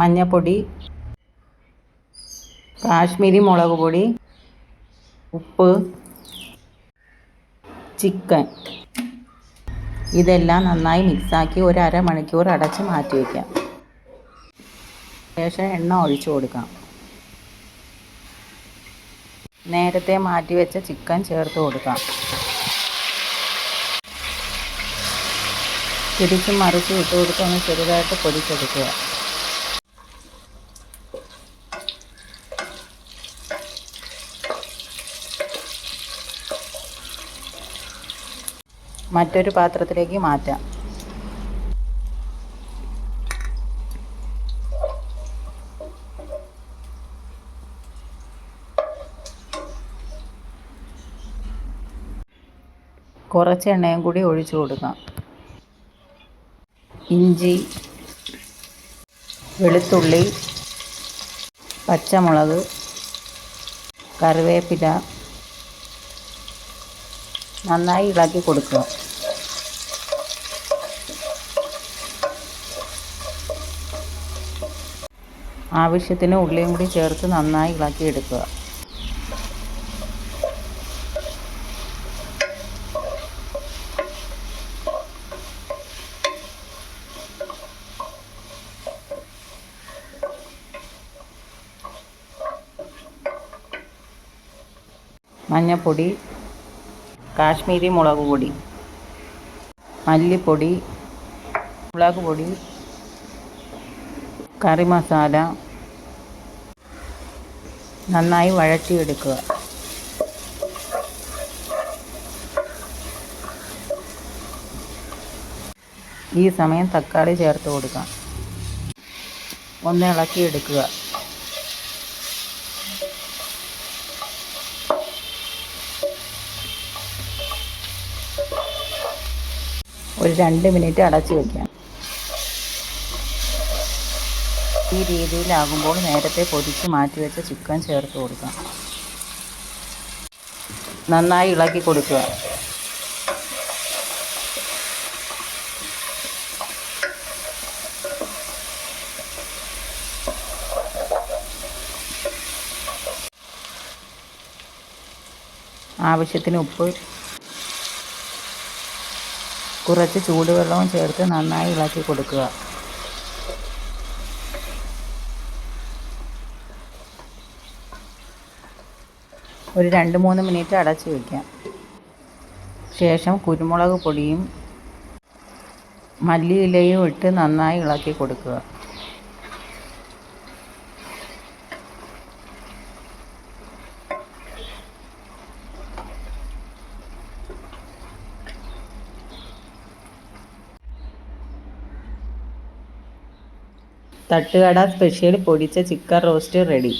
മഞ്ഞൾപ്പൊടി കാശ്മീരി മുളക് പൊടി ഉപ്പ് ചിക്കൻ. ഇതെല്ലാം നന്നായി മിക്സാക്കി ഒരു അരമണിക്കൂർ അടച്ച് മാറ്റി വയ്ക്കാം ശേഷം എണ്ണ ഒഴിച്ചു കൊടുക്കാം. നേരത്തെ മാറ്റി വെച്ച ചിക്കൻ ചേർത്ത് കൊടുക്കാം. തിരിച്ചും മറിച്ചും ഇട്ട് ഒന്ന് ചെറുതായിട്ട് പൊടിച്ചെടുക്കുക. മറ്റൊരു പാത്രത്തിലേക്ക് മാറ്റാം. കുറച്ച് എണ്ണയും കൂടി ഒഴിച്ചു കൊടുക്കാം. ഇഞ്ചി വെളുത്തുള്ളി പച്ചമുളക് കറിവേപ്പില നന്നായി ഇളക്കി കൊടുക്കുക. ആവശ്യത്തിന് ഉള്ളിയും കൂടി ചേർത്ത് നന്നായി ഇളക്കി എടുക്കുക മഞ്ഞപ്പൊടി കാശ്മീരി മുളക് പൊടി മല്ലിപ്പൊടി മുളക് പൊടി കറി മസാല നന്നായി വഴറ്റിയെടുക്കുക. ഈ സമയം തക്കാളി ചേർത്ത് കൊടുക്കാം ഒന്ന് ഇളക്കിയെടുക്കുക. ഒരു രണ്ട് മിനിറ്റ് അടച്ചു വയ്ക്കാം ഈ രീതിയിലാകുമ്പോൾ നേരത്തെ പൊതിച്ച് മാറ്റി വെച്ച ചിക്കൻ ചേർത്ത് കൊടുക്കാം. നന്നായി ഇളക്കി കൊടുക്കുക. ആവശ്യത്തിന് ഉപ്പ് കുറച്ച് ചൂടുവെള്ളവും ചേർത്ത് നന്നായി ഇളക്കി കൊടുക്കുക. ഒരു രണ്ട് മൂന്ന് മിനിറ്റ് അടച്ച് വയ്ക്കാം ശേഷം കുരുമുളക് പൊടിയും മല്ലിയിലയും ഇട്ട് നന്നായി ഇളക്കി കൊടുക്കുക. തട്ടുകട സ്പെഷ്യൽ പൊടിച്ച ചിക്കൻ റോസ്റ്റ് റെഡി.